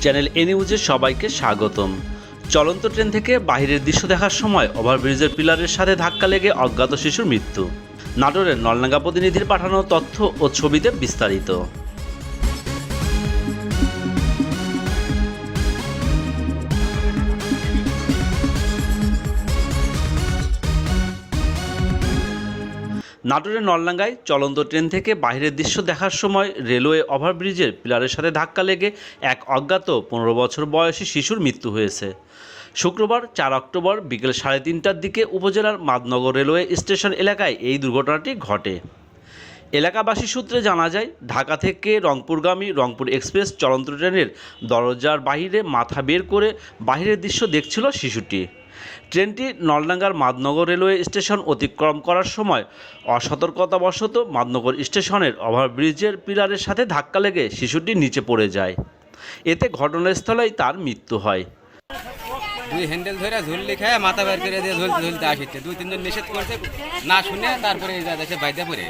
Channel এ নিউজে সবাইকে স্বাগতম। চলন্ত ট্রেন থেকে বাহিরের দৃশ্য দেখার সময় ওভারব্রিজের পিলারের সাথে ধাক্কা লেগে অজ্ঞাত শিশুর মৃত্যু। নাটোরের নলনাগা প্রতিনিধির পাঠানো তথ্য ও ছবিতে বিস্তারিত। নাটোরের নলডাঙ্গায় চলন্ত ট্রেন থেকে বাইরের দৃশ্য দেখার সময় রেলওয়ে ওভারব্রিজের পিলারের সাথে ধাক্কা লেগে এক অজ্ঞাত পনেরো বছর বয়সী শিশুর মৃত্যু হয়েছে। শুক্রবার চার অক্টোবর বিকেল সাড়ে তিনটার দিকে উপজেলার মাদনগর রেলওয়ে স্টেশন এলাকায় এই দুর্ঘটনাটি ঘটে। এলাকাবাসী সূত্রে জানা যায়, ঢাকা থেকে রংপুরগামী রংপুর এক্সপ্রেস চলন্ত ট্রেনের দরজার বাইরে মাথা বের করে বাইরের দৃশ্য দেখছিল শিশুটি। ট্রেনটি নলডাঙ্গার মাদনগর রেলওয়ে স্টেশন অতিক্রম করার সময় অসতর্কতাবশত মাদনগর স্টেশনের ওভারব্রিজের পিলারের সাথে ধাক্কা লেগে শিশুটি নিচে পড়ে যায়। এতে ঘটনাস্থলেই তার মৃত্যু হয়। দুই হ্যান্ডেল ধরে ঝুললি খায় মাথা বের করে দিয়ে ঝুলতে ঝুলতে আসছে দুই তিনজন নিষেধ করছে না শুনে তারপরে এই যাচ্ছে বাইদে পড়ে।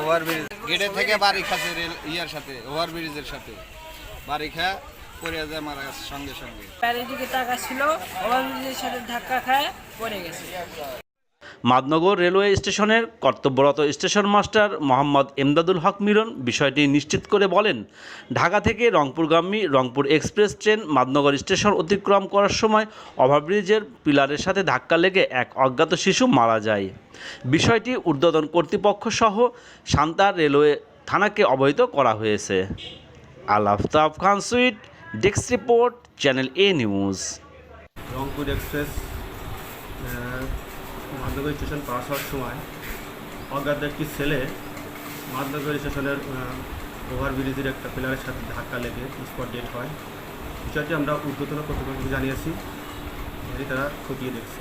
ওভারব্রিজ। গেটে থেকে বাড়ি খাচ্ছে রেল ইয়ার সাথে ওভারব্রিজের সাথে। বাড়ি খা পড়ে যায় মারা গেছে সঙ্গে সঙ্গে। প্যারের দিকে তাকাচ্ছিল ওভারব্রিজের সাথে ধাক্কা খায় পড়ে গেছে। মাদনগর রেলওয়ে স্টেশনের কর্তব্যরত স্টেশন মাস্টার মোহাম্মদ এমদাদুল হক মিলন বিষয়টি নিশ্চিত করে বলেন ঢাকা থেকে রংপুরগামী Rangpur Express train Madnagar station অতিক্রম করার সময় ওভারব্রিজের পিলারের সাথে ধাক্কা লেগে এক অজ্ঞাত শিশু মারা যায়। বিষয়টি ঊর্ধ্বতন কর্তৃপক্ষ সহ সান্তার রেলওয়ে থানাকে অবহিত করা হয়েছে। Alaftab Khan Sweet desk report channel A news Rangpur Express Madnagar station pass হওয়ার সময় অজ্ঞাত একটি ছেলে মাদনগর স্টেশনের ওভার ব্রিজের একটা পিলারের সাথে ধাক্কা লেগে স্পট ডেট হয়। বিষয়টি আমরা উদ্বোধন কর্তৃপক্ষকে জানিয়েছি। তারা খতিয়ে দেখছে।